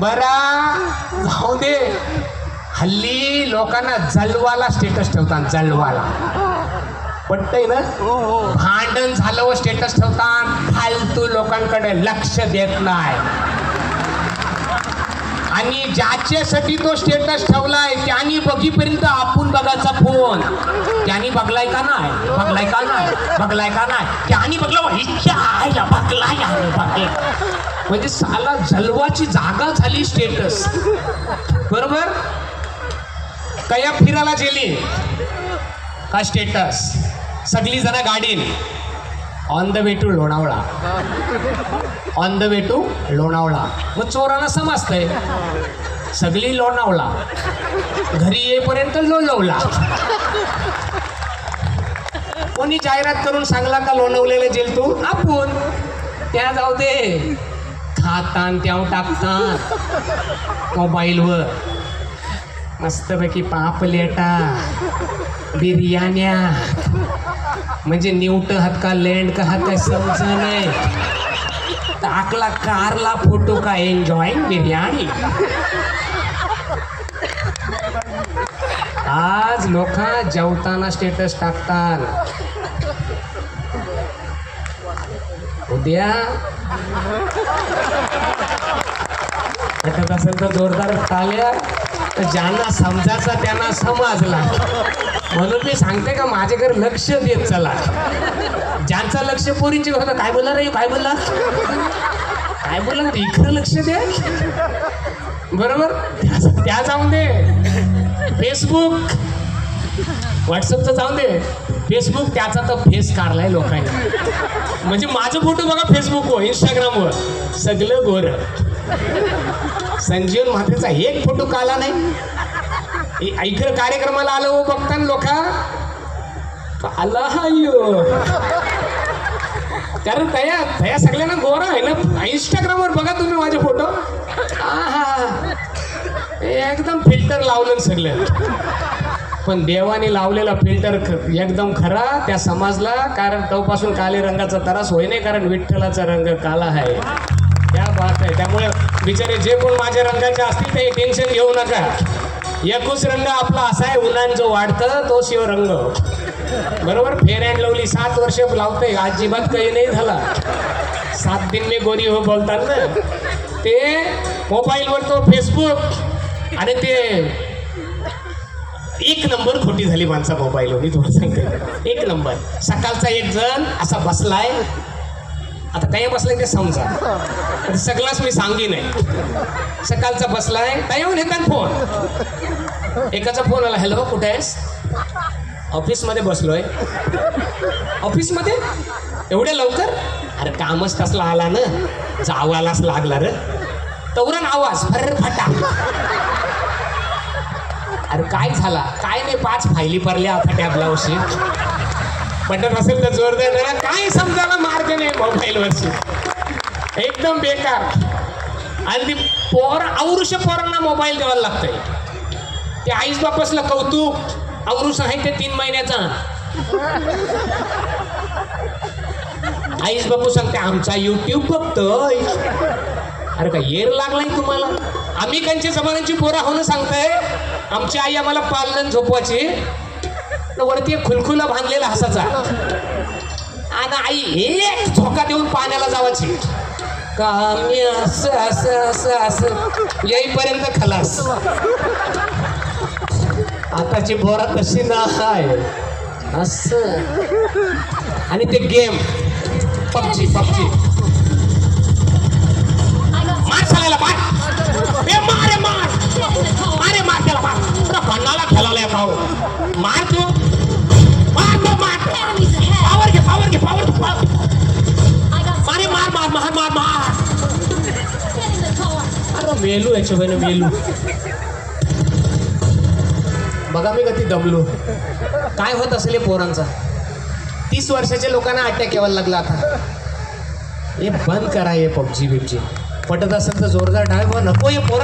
बरा जाऊ दे. हल्ली लोकांना जलवाला स्टेटस ठेवतात जलवाला. पटतंय ना? भांडण झालं व स्टेटस ठेवतात फालतू लोकांकडे लक्ष देत नाही. आणि ज्याच्यासाठी तो स्टेटस ठेवलाय त्यांनी बघीपर्यंत आपण बघायचा फोन त्यांनी बघलाय का नाही? बघलाय का नाही? बघलाय का नाही? त्यांनी बघलं म्हणजे साला जलवाची जागा झाली स्टेटस बरोबर? कया फिरायला गेली? का स्टेटस सगळी जण गाडीन. On the way to Lonavala. On the way to Lonavala. मग चोरांना समजतंय. सगळी लोणावळा. घरी येईपर्यंत लोलवला कोणी जाहिरात करून सांगला का लोणवलेलं जेल तू? आपण. त्या जाऊ दे. खातान त्याव टाकतात. मोबाईलवर. मस्तपैकी पापलेटा बिर्याण्या. म्हणजे न्यूट हात का लँड का हात काय समज नाही. टाकला कारला फोटो का एन्जॉय बिर्याणी. आज लोक जेवताना स्टेटस टाकतात. उद्या. वाटत असेल तर जोरदार टाळ्या तर ज्यांना समजायचा त्यांना समजला. म्हणून मी सांगते का माझ्याकडे लक्ष देत चला. ज्यांचं लक्ष पोरींची होतं काय बोला रे काय बोला काय बोला ते इकडं लक्ष दे. बरोबर? त्या जाऊन दे. फेसबुक व्हॉट्सअपचं जाऊन दे. फेसबुक त्याचा तर फेस काढलाय लोकांनी. म्हणजे माझं फोटो बघा फेसबुकवर इंस्टाग्रामवर सगळं गोर. संजीवन म्हात्रेचा एक फोटो काला नाही. ऐकलं कार्यक्रमाला आलं हो बघताना लोक. आला कारण तया तया सगळ्यांना गोरा आहे ना. इंस्टाग्रामवर बघा तुम्ही माझे फोटो. एकदम फिल्टर लावलं ना सगळं. पण देवाने लावलेला फिल्टर एकदम खरा त्या समाजला कारण तवपासून काले रंगाचा त्रास होई नाही कारण विठ्ठलाचा रंग काला आहे. त्या बात आहे. त्यामुळे बिचारे जे कोण माझ्या रंगाचे असतील ते टेन्शन घेऊ नका. एकूच रंग आपला असा आहे उन्हान जो वाढतं तो शिव रंग बरोबर? फेर अँड लवली सात वर्ष लावते अजिबात काही नाही झाला. सात दिन मी गोरी हो बोलतात ना ते मोबाईलवर तो फेसबुक आणि ते एक नंबर खोटी झाली माणसा मोबाईल मी तुम्हाला सांगते. एक नंबर. सकाळचा एक जण असा बसलाय. आता काय बसलाय ते समजा. आता सगळाच मी सांगेन सकाळचा बसलाय काय येऊन येतात फोन. एकाचा फोन आला हॅलो कुठे आहेस? ऑफिसमध्ये बसलोय. ऑफिसमध्ये? एवढ्या लवकर? अरे कामच कसला आला ना. जावालाच लागला र. तवरण आवाज फर फटा. अरे काय झाला? काय नाही पाच फायली पडल्या आता टॅबलावशी बटन असेल तर जोरदार जरा. काय समजायला मार्ग नाही मोबाईलवरची. एकदम बेकार. आणि ती पोर औरुष पोरांना मोबाईल द्यावा लागतंय. ते आईस बापसला कौतुक. औरुष आहे ते तीन महिन्याचा. आईस बापू सांगते आमचा युट्यूब बघतोय. अरे का येर लागलाय तुम्हाला? आम्ही कांच्या जमान्याची पोरं होणं सांगताय? आमची आई आम्हाला पालन झोपवायची. तर वरती एक खुलखुला बांधलेला हसाचा आणि आई हे झोका देऊन पाण्याला जावायची. का असं असं असं असं येईपर्यंत खलास. आताची बोरा तशी नाय असं. आणि ते गेम. PUBG PUBG. मार चालायला मार. मार मार. मेलू याच्या बहिणी मेलू. बघा मी कधी दमलो. काय होत असेल पोरांचा? तीस वर्षाच्या लोकांना अटॅक यायला लागला आता. हे बंद करा हे पबजी बिबजी पटत असेल तर जोरदार डाळ नको हे पोरं.